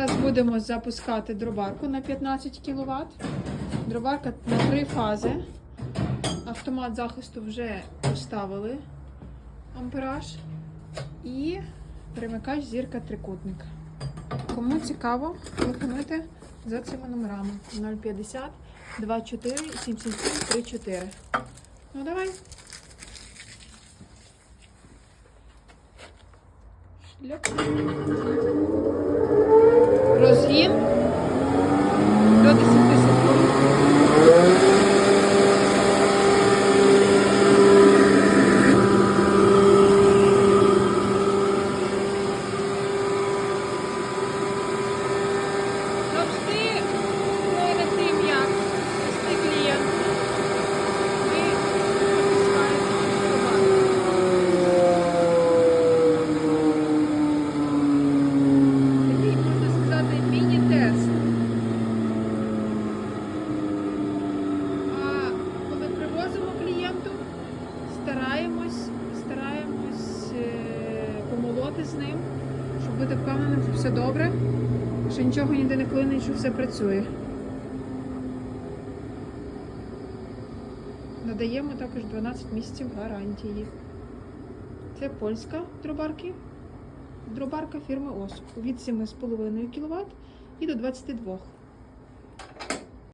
Зараз будемо запускати дробарку на 15 кВт. Дробарка на три фази. Автомат захисту вже поставили ампераж. І перемикач зірка трикутник. Кому цікаво, телефонуйте за цими номерами 050 24 77 34. Ну давай. Шльоп. Стараємось, стараємось е, помолоти з ним, щоб бути впевненим, що все добре, що нічого ніде не клине, що все працює. Надаємо також 12 місяців гарантії. Це польська дробарки. Дробарка фірми ОС від 7,5 кВт і до 22